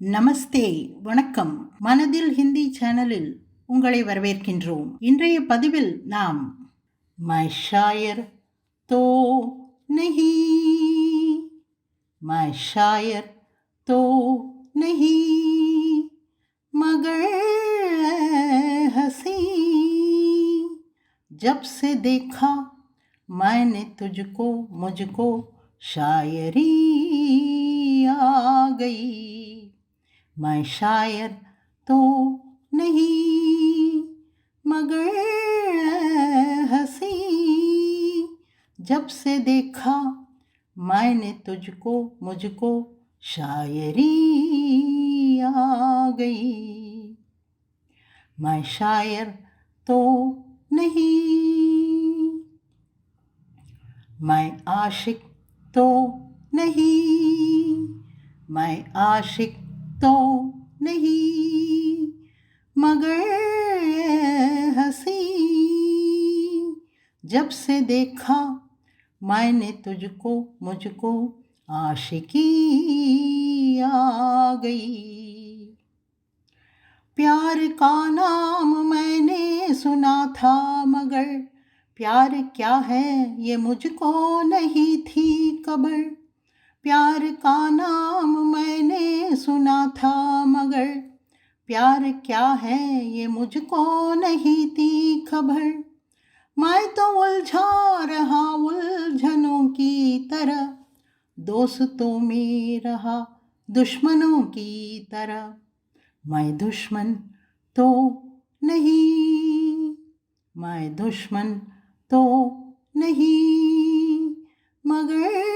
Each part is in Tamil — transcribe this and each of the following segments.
நமஸ்தே வணக்கம் மனதில் ஹிந்தி சேனலில் உங்களை வரவேற்கின்றோம் இன்றைய பதிவில் நாம் மை ஷாயர் தோ நஹி மை ஷாயர் தோ நஹி मगर हंसी जब से देखा मैंने तुझको मुझको शायरी आ गई मैं शायर तो नहीं, मगर हसी। जब से देखा मैंने तुझको, मुझको शायरी आ गई। मैं शायर तो नहीं, मैं आशिक तो नहीं, मैं आशिक तो नहीं, मगर हँसी। जब से देखा मैंने तुझको, मुझको आशिकी आ गई। प्यार का नाम मैंने सुना था, मगर प्यार क्या है ये मुझको नहीं थी खबर। प्यार का नाम मैंने सुना था मगर, प्यार क्या है ये मुझको नहीं थी खबर। मैं तो उलझा रहा उलझनों की तरह, दोस्तों में रहा दुश्मनों की तरह। मैं दुश्मन तो नहीं, मैं दुश्मन तो नहीं। मगर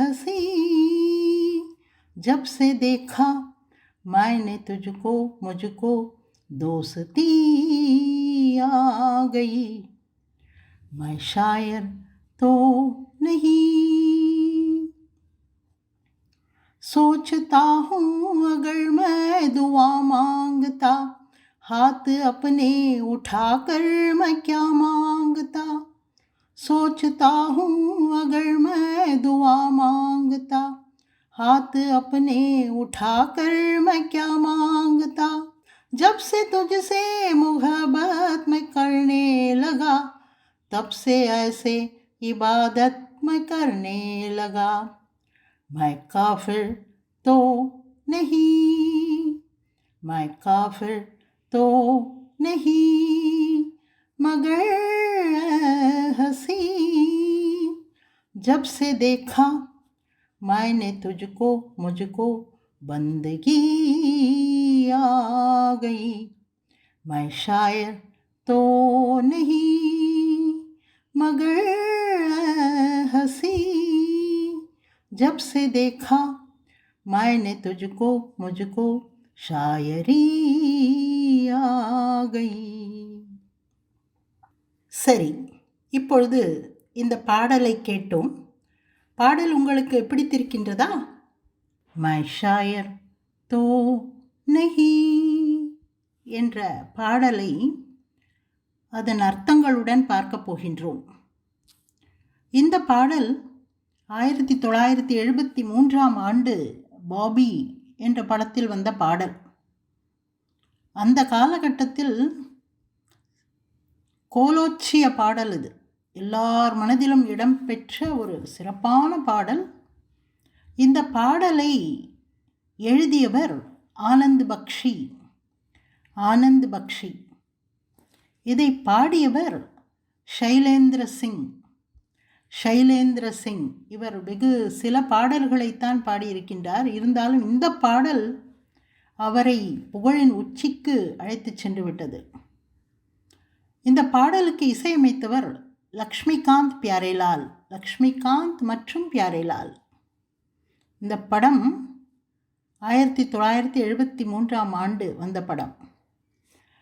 हँसी। जब से देखा मैंने तुझको, मुझको दोस्ती आ गई। मैं शायर तो नहीं। सोचता हूँ अगर मैं दुआ माँगता, हाथ अपने उठाकर मैं क्या माँगता? सोचता हूँ, अगर मैं दुआ माँगता, हाथ अपने उठा कर मैं क्या माँगता? जब से तुझसे मोहब्बत मैं करने लगा, तब से ऐसे इबादत मैं करने लगा। मैं काफिर तो नहीं, मैं काफिर तो नहीं। मगर हसी। जब से देखा मैंने तुझको, मुझको बंदगी आ गई। मैं शायर तो नहीं, मगर हसी। जब से देखा मैंने तुझको, मुझको शायरी आ गई। சரி இப்பொழுது இந்த பாடலை கேட்டோம். பாடல் உங்களுக்கு பிடித்திருக்கின்றதா? மை ஷாயர் தோ நஹி என்ற பாடலை அதன் அர்த்தங்களுடன் பார்க்கப் போகின்றோம். இந்த பாடல் ஆயிரத்தி தொள்ளாயிரத்தி எழுபத்தி மூன்றாம் ஆண்டு பாபி என்ற படத்தில் வந்த பாடல். அந்த காலகட்டத்தில் கோலோச்சிய பாடல் இது. எல்லார் மனதிலும் இடம்பெற்ற ஒரு சிறப்பான பாடல். இந்த பாடலை எழுதியவர் ஆனந்த் பக்ஷி. ஆனந்த் பக்ஷி. இதை பாடியவர் ஷைலேந்திர சிங். ஷைலேந்திர சிங். இவர் வெகு சில பாடல்களைத்தான் பாடியிருக்கின்றார். இருந்தாலும் இந்த பாடல் அவரை புகழின் உச்சிக்கு அழைத்துச் சென்று விட்டது. இந்த பாடலுக்கு இசையமைத்தவர் லக்ஷ்மிகாந்த் பியாரேலால். லக்ஷ்மிகாந்த் மற்றும் பியாரேலால். இந்த படம் ஆயிரத்தி தொள்ளாயிரத்தி எழுபத்தி மூன்றாம் ஆண்டு வந்த படம்.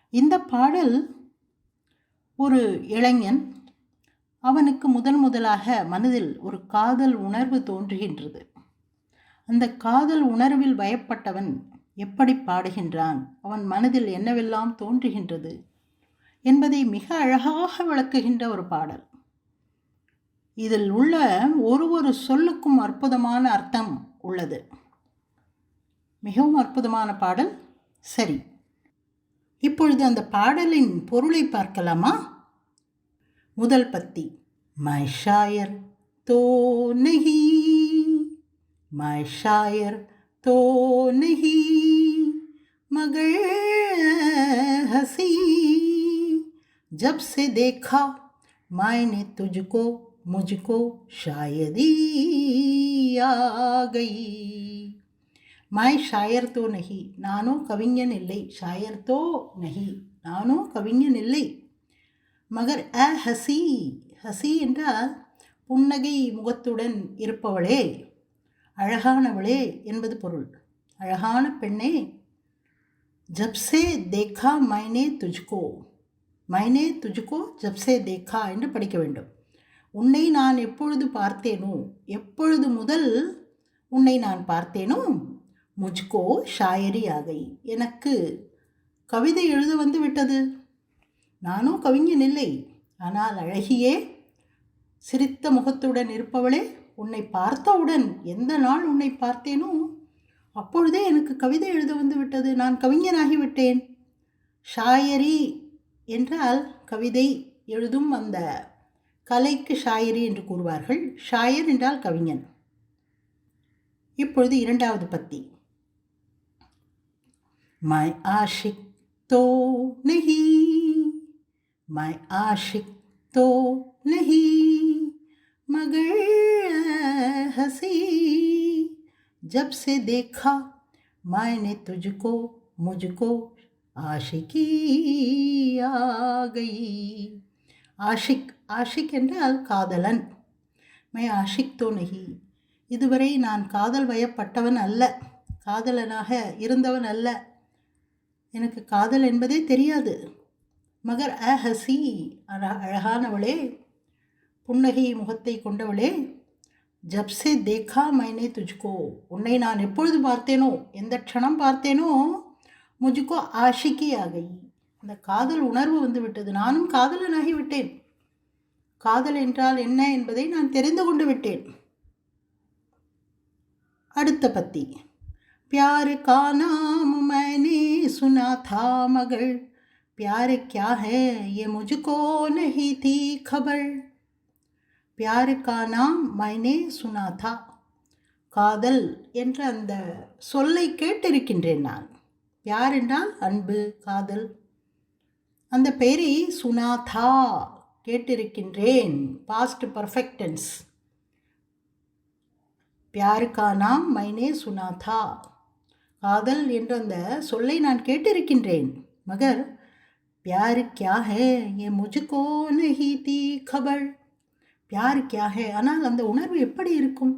இந்த பாடல் ஒரு இளைஞன் அவனுக்கு முதல் முதலாக மனதில் ஒரு காதல் உணர்வு தோன்றுகின்றது. அந்த காதல் உணர்வில் பயப்பட்டவன் எப்படி பாடுகின்றான்? அவன் மனதில் என்னவெல்லாம் தோன்றுகின்றது? என்பதை மிக அழகாக விளக்குகின்ற ஒரு பாடல். இதில் உள்ள ஒரு ஒரு சொல்லுக்கும் அற்புதமான அர்த்தம் உள்ளது. மிகவும் அற்புதமான பாடல். சரி. இப்பொழுது அந்த பாடலின் பொருளை பார்க்கலாமா? முதல் பத்தி. மஷாயர் தோ நகி மஷாயர் தோ நகி மகள் ஹசீ जब से देखा मैंने तुझको मुझको शायदी आ गई मैं शायर तो नहीं நானோ கவிஞன் இல்லை ஷாயர் தோ நஹி நானோ கவிஞன் இல்லை மகர் அ ஹசி ஹசி என்றால் புன்னகை முகத்துடன் இருப்பவளே அழகானவளே என்பது பொருள் அழகான பெண்ணே ஜப்சே தேக்கா மைனே துஜ்கோ மைனே துஜ்கோ ஜப்சே தேக்கா என்று படிக்க வேண்டும். உன்னை நான் எப்பொழுது பார்த்தேனோ எப்பொழுது முதல் உன்னை நான் பார்த்தேனோ முஜ்கோ ஷாயரி ஆகை எனக்கு கவிதை எழுத வந்து விட்டது. நானும் கவிஞன் இல்லை. ஆனால் அழகியே சிரித்த முகத்துடன் இருப்பவளே உன்னை பார்த்தவுடன் எந்த நாள் உன்னை பார்த்தேனோ அப்பொழுதே எனக்கு கவிதை எழுத வந்து விட்டது. நான் கவிஞனாகிவிட்டேன் ஷாயரி என்றால் கவிதை எழுதும் அந்த கலைக்கு ஷாயரி என்று கூறுவார்கள் ஷாயர் என்றால் கவிஞன் இப்பொழுது இரண்டாவது பத்தி மை ஆஷிக் தோ நஹி மை ஆஷிக் தோ நஹி மகள் ஹசி जब से देखा मैंने तुझको मुझको ஆஷிகி ஆகை ஆஷிக் ஆஷிக் என்றால் காதலன். மை ஆஷிக் தோனகி இதுவரை நான் காதல் வயப்பட்டவன் அல்ல காதலனாக இருந்தவன் அல்ல. எனக்கு காதல் என்பதே தெரியாது. மகர் அ ஹசி அழகானவளே புன்னகை முகத்தை கொண்டவளே. ஜப்சே தேக்கா மைனே துஜ்கோ உன்னை நான் எப்பொழுது பார்த்தேனோ எந்த க்ஷணம் பார்த்தேனோ முஜுக்கோ ஆஷிக்கி ஆகை அந்த காதல் உணர்வு வந்து விட்டது நானும் காதலனாகி விட்டேன் காதல் என்றால் என்ன என்பதை நான் தெரிந்து கொண்டு விட்டேன் அடுத்த பத்தி प्यार का नाम मैंने सुना था मगर प्यार क्या है ये मुझको नहीं थी खबर प्यार का नाम मैंने सुना था காதல் என்ற அந்த சொல்லை கேட்டிருக்கின்றேன் நான் யார் என்றால் அன்பு காதல். அந்த பெயரை சுனாதா கேட்டிருக்கின்றேன். பாஸ்ட் பர்ஃபெக்டன்ஸ் பியாருக்கா நாம் மைனே சுனாதா காதல் என்ற அந்த சொல்லை நான் கேட்டிருக்கின்றேன். மகர் பியார் கியா ஹே ஏ முஜுக்கோ நஹி தீ கபர் பியார் கியா ஹே ஆனால் அந்த உணர்வு எப்படி இருக்கும்?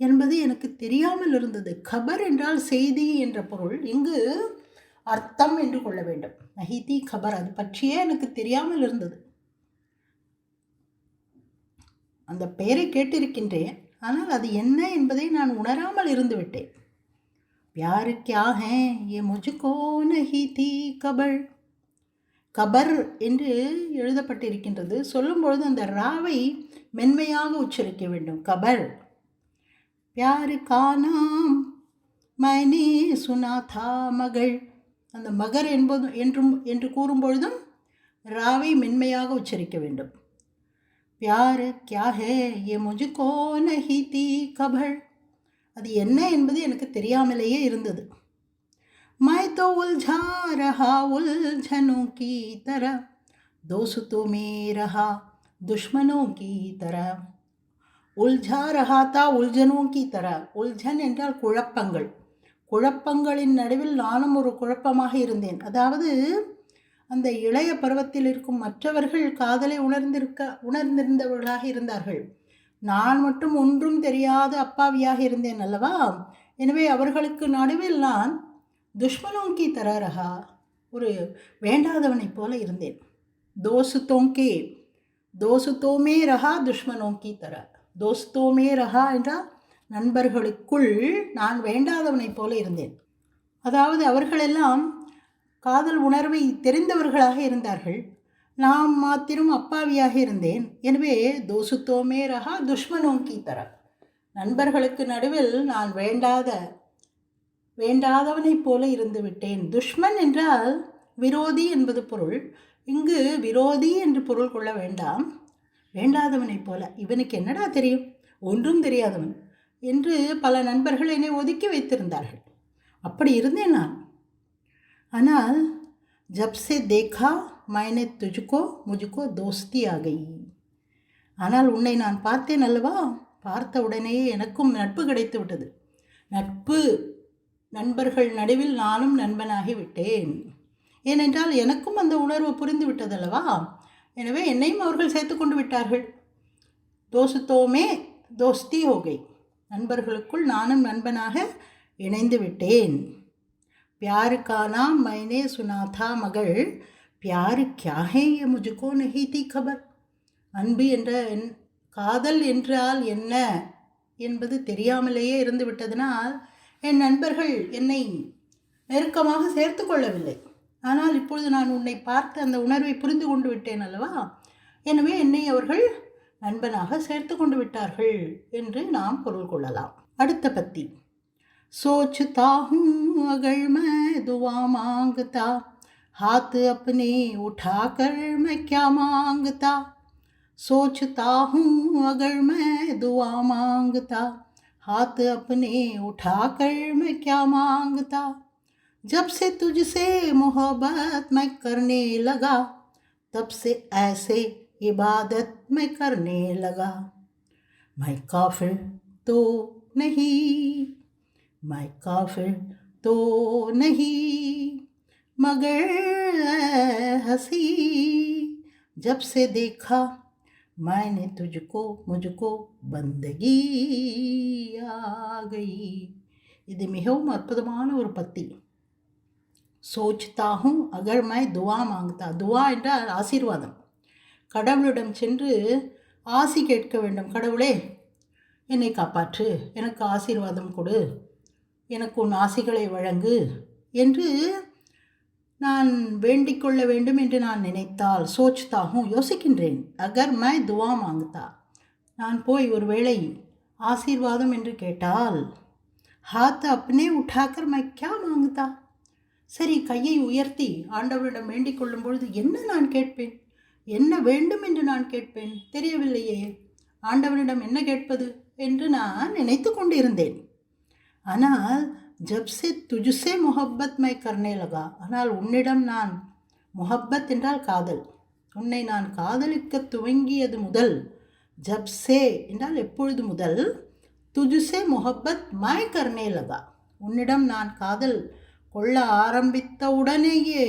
என்பது எனக்கு தெரியாமல் இருந்தது. கபர் என்றால் செய்தி என்ற பொருள் இங்கு அர்த்தம் என்று கொள்ள வேண்டும் நஹிதி கபர் அது பற்றியே எனக்கு தெரியாமல் இருந்தது அந்த பெயரை கேட்டிருக்கின்றேன் ஆனால் அது என்ன என்பதை நான் உணராமல் இருந்து விட்டேன் प्यार क्या है ये मुझको नहीं थी கபர் கபர் என்று எழுதப்பட்டிருக்கின்றது சொல்லும்பொழுது அந்த ராவை மென்மையாக உச்சரிக்க வேண்டும் கபர் பியாரு கானாம் மைனே சுனாதா மகள் அந்த மகர் என்பதும் என்றும் என்று கூறும்பொழுதும் ராவை மென்மையாக உச்சரிக்க வேண்டும். பியார் கியா ஹே ஏ முஜுகோ நஹி தீ கபள்? அது என்ன என்பது எனக்கு தெரியாமலேயே இருந்தது. மை தோ உல்ஜா ரஹா உல்ஜனு கீ தர? தோசு தோ மே ரஹா துஷ்மனோ கீ தர? உல்ஜா ரஹா தா உல்ஜனோ கீ தர? உல்ஜன் என்றால் குழப்பங்கள். குழப்பங்களின் நடுவில் நானும் ஒரு குழப்பமாக இருந்தேன். அதாவது அந்த இளைய பருவத்தில் இருக்கும் மற்றவர்கள் காதலை உணர்ந்திருக்க உணர்ந்திருந்தவர்களாக இருந்தார்கள். நான் மட்டும் ஒன்றும் தெரியாத அப்பாவியாக இருந்தேன் அல்லவா? எனவே அவர்களுக்கு நடுவில் நான் துஷ்மனோங்கி தராரகா ஒரு வேண்டாதவனைப் போல இருந்தேன். தோசுத்தோங்கி தோசு தோமே ரஹா துஷ்மனோங்கி தர. தோஸ்தோமே ரஹா என்றால் நண்பர்களுக்குள் நான் வேண்டாதவனைப் போல இருந்தேன். அதாவது அவர்களெல்லாம் காதல் உணர்வை தெரிந்தவர்களாக இருந்தார்கள். நாம் மாத்திரம் அப்பாவியாக இருந்தேன். எனவே தோசுத்தோமே ரஹா துஷ்மனோங்கி தர நண்பர்களுக்கு நடுவில் நான் வேண்டாத வேண்டாதவனைப் போல இருந்து விட்டேன். துஷ்மன் என்றால் விரோதி என்பது பொருள். இங்கு விரோதி என்று பொருள் கொள்ள வேண்டாம். வேண்டாதவனைப் போல. இவனுக்கு என்னடா தெரியும்? ஒன்றும் தெரியாதவன். என்று பல நண்பர்கள் என்னை ஒதுக்கி வைத்திருந்தார்கள். அப்படி இருந்தேன் நான். ஆனால் ஜப் சே தேகா மைனே துஜுக்கோ முஜுக்கோ தோஸ்தி ஆகை. ஆனால் உன்னை நான் பார்த்தேன் அல்லவா? பார்த்த உடனேயே எனக்கும் நட்பு கிடைத்து விட்டது. நட்பு நண்பர்கள் நடுவில் நானும் நண்பனாகி விட்டேன். ஏனென்றால் எனக்கும் அந்த உணர்வு புரிந்து விட்டதல்லவா எனவே என்னையும் அவர்கள் சேர்த்து கொண்டு விட்டார்கள். தோசுத்தோமே தோஸ்தி ஹோகை. நண்பர்களுக்குள் நானும் நண்பனாக இணைந்து விட்டேன் பியாருக்கானா மைனே சுனாதா மகள் பியாரு கியாஹே ஏ முஜுக்கோ நஹி தி கபர். அன்பு என்ற என் காதல் என்றால் என்ன என்பது தெரியாமலேயே இருந்து விட்டதனால் என் நண்பர்கள் என்னை நெருக்கமாக சேர்த்து கொள்ளவில்லை. ஆனால் இப்பொழுது நான் உன்னை பார்த்து அந்த உணர்வை புரிந்து கொண்டு விட்டேன் அல்லவா? எனவே என்னை அவர்கள் நண்பனாக சேர்த்து கொண்டு விட்டார்கள் என்று நாம் பொருள் கொள்ளலாம் அடுத்த பத்தி सोचता हूँ अगर मैं दुआ मांगता हाथ अपने उठाकर मैं क्या मांगता सोचता हूँ अगर मैं दुआ मांगता हाथ अपने उठाकर मैं क्या मांगता जब से तुझसे मोहब्बत मैं करने लगा तब से ऐसे इबादत मैं करने लगा मैं काफिर तो नहीं मैं काफिर तो नहीं मगर हंसी जब से देखा मैंने तुझको मुझको बंदगी आ गई இது மிகவும் அற்புதமான ஒரு பத்தி சோச்தாகும் அகர் மை துவா மாங்கதா துவா என்றால் ஆசீர்வாதம் கடவுளிடம் சென்று ஆசி கேட்க வேண்டும். கடவுளே என்னை காப்பாற்று. எனக்கு ஆசீர்வாதம் கொடு. எனக்கு உன் ஆசைகளை வழங்கு என்று நான் வேண்டிக் கொள்ள வேண்டும் என்று நான் நினைத்தால் சோச்தாகவும் யோசிக்கின்றேன். அகர் மை துவா வாங்குத்தா நான் போய் ஒருவேளை ஆசீர்வாதம் என்று கேட்டால் ஹாத் அப்பனே உட்டாக்கர் மை கே வாங்குத்தா சரி கையை உயர்த்தி ஆண்டவரிடம் வேண்டிக் கொள்ளும் பொழுது என்ன நான் கேட்பேன்? என்ன வேண்டும் என்று நான் கேட்பேன்? தெரியவில்லையே. ஆண்டவனிடம் என்ன கேட்பது என்று நான் நினைத்து கொண்டிருந்தேன். ஆனால் ஜப்சே துஜுசே முஹப்பத் மை கர்னே லகா ஆனால் உன்னிடம் நான் முஹப்பத் என்றால் காதல். உன்னை நான் காதலிக்க துவங்கியது முதல் ஜப்சே என்றால் எப்பொழுது முதல்? துஜுசே முஹப்பத் மை கர்னே லகா உன்னிடம் நான் காதல் கொள்ள ஆரம்பித்த உடனேயே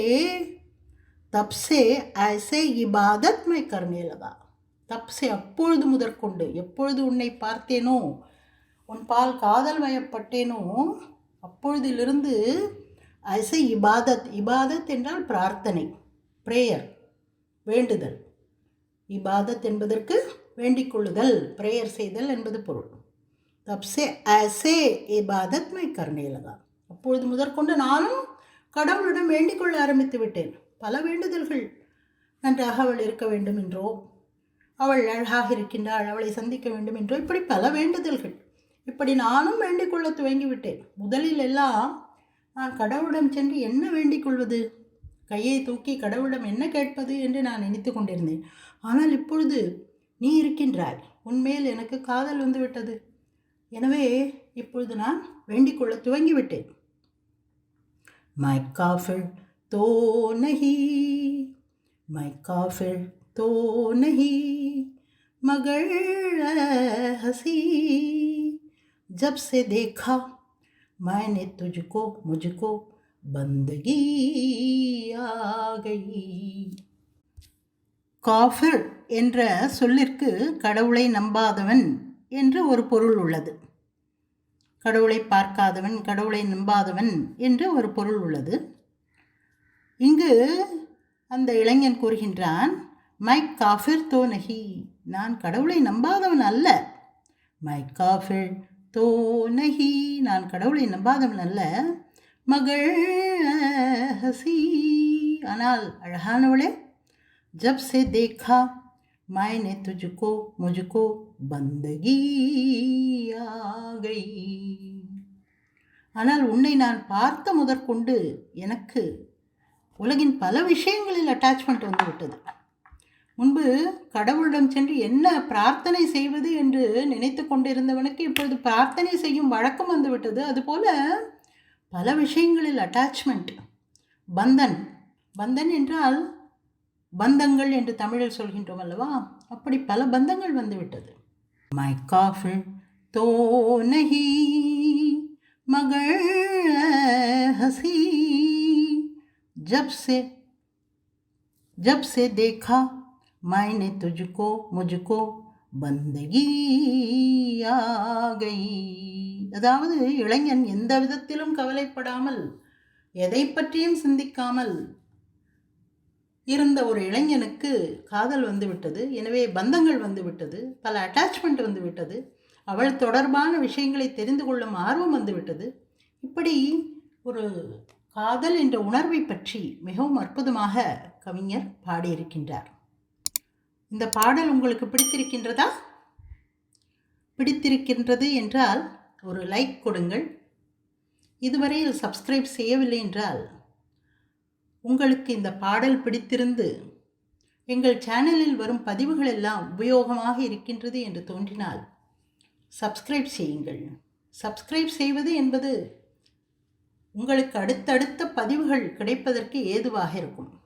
தப்சே ஐசே இபாதத் மை கர்னே லகா தப்சே அப்பொழுது முதற்கொண்டு எப்பொழுது உன்னை பார்த்தேனோ உன் பால் காதல் வயப்பட்டேனோ அப்பொழுதிலிருந்து ஐசை இபாதத் இபாதத் என்றால் பிரார்த்தனை ப்ரேயர் வேண்டுதல். இபாதத் என்பதற்கு வேண்டிக் கொள்ளுதல் ப்ரேயர் செய்தல் என்பது பொருள். தப்சே ஐசே இபாதத் மை கர்ணேலகா அப்பொழுது முதற்கொண்டு நானும் கடவுளிடம் வேண்டிக் கொள்ள ஆரம்பித்து விட்டேன். பல வேண்டுதல்கள் நன்றாக அவள் இருக்க வேண்டும் என்றோ அவள் அழகாக இருக்கின்றாள் அவளை சந்திக்க வேண்டும் என்றோ இப்படி பல வேண்டுதல்கள். இப்படி நானும் வேண்டிக் கொள்ள துவங்கி விட்டேன் முதலில் எல்லாம் நான் கடவுளிடம் சென்று என்ன வேண்டிக் கொள்வது? கையை தூக்கி கடவுளிடம் என்ன கேட்பது என்று நான் நினைத்து கொண்டிருந்தேன். ஆனால் இப்பொழுது நீ இருக்கின்றாய். உன்மேல் எனக்கு காதல் வந்துவிட்டது. எனவே இப்பொழுது நான் வேண்டிக் கொள்ள துவங்கி விட்டேன் மை காஃபிர் தோ நஹி மை காஃபிர் तो नहीं मगर हंसी जब से देखा मैंने तुझको मुझको बंदगी आ गई காஃபிர் என்ற சொல்லிற்கு கடவுளை நம்பாதவன் என்று ஒரு பொருள் உள்ளது கடவுளை பார்க்காதவன் கடவுளை நம்பாதவன் என்று ஒரு பொருள் உள்ளது இங்கு அந்த இளைஞன் கூறுகின்றான் மை காஃபிர் தோ நஹி நான் கடவுளை நம்பாதவன் அல்ல. மை காஃபிர் தோ நஹி நான் கடவுளை நம்பாதவன் அல்ல. மகள் ஹசி ஆனால் அழகானவளே ஜப் சே தேக்கா. மாயனே துஜுக்கோ முஜுக்கோ பந்தகீயாகை ஆனால் உன்னை நான் பார்த்த முதற்கொண்டு எனக்கு உலகின் பல விஷயங்களில் அட்டாச்மெண்ட் வந்து விட்டது. முன்பு கடவுளிடம் சென்று என்ன பிரார்த்தனை செய்வது என்று நினைத்து கொண்டிருந்தவனுக்கு இப்பொழுது பிரார்த்தனை செய்யும் வழக்கம் வந்துவிட்டது அதுபோல் அதுபோல பல விஷயங்களில் அட்டாச்மெண்ட் பந்தன். பந்தன் என்றால் பந்தங்கள் என்று தமிழில் சொல்கின்றோம் அல்லவா? அப்படி பல பந்தங்கள் வந்துவிட்டது மை காஃபில் தோனகி மகள் ஹசி जब से जब से देखा मैंने तुझको मुझको बंदगी आ गई அதாவது இளைஞன் எந்த விதத்திலும் கவலைப்படாமல் எதை பற்றியும் சிந்திக்காமல் இருந்த ஒரு இளைஞனுக்கு காதல் வந்து விட்டது எனவே பந்தங்கள் வந்து விட்டது பல அட்டாச்மெண்ட் வந்து விட்டது அவள் தொடர்பான விஷயங்களை தெரிந்து கொள்ளும் ஆர்வம் வந்து விட்டது இப்படி ஒரு காதல் என்ற உணர்வை பற்றி மிகவும் அற்புதமாக கவிஞர் பாடியிருக்கின்றார். இந்த பாடல் உங்களுக்கு பிடித்திருக்கின்றதா? பிடித்திருக்கின்றது என்றால் ஒரு லைக் கொடுங்கள். இதுவரையில் சப்ஸ்கிரைப் செய்யவில்லை என்றால் உங்களுக்கு இந்த பாடல் பிடித்திருந்து எங்கள் சேனலில் வரும் பதிவுகள் எல்லாம் உபயோகமாக இருக்கின்றது என்று தோன்றினால் சப்ஸ்கிரைப் செய்யுங்கள். சப்ஸ்கிரைப் செய்வது என்பது உங்களுக்கு அடுத்தடுத்த பதிவுகள் கிடைப்பதற்கு ஏதுவாக இருக்கும்.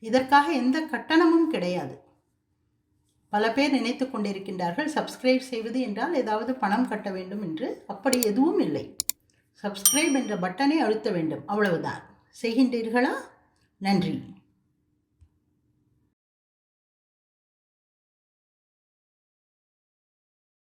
இதற்காக எந்த கட்டணமும் கிடையாது. பல பேர் நினைத்து கொண்டிருக்கின்றார்கள் சப்ஸ்கிரைப் செய்வது என்றால் ஏதாவது பணம் கட்ட வேண்டும் என்று. அப்படி எதுவும் இல்லை. சப்ஸ்கிரைப் என்ற பட்டனை அழுத்த வேண்டும். அவ்வளவுதான். செய்கின்றீர்களா? நன்றி.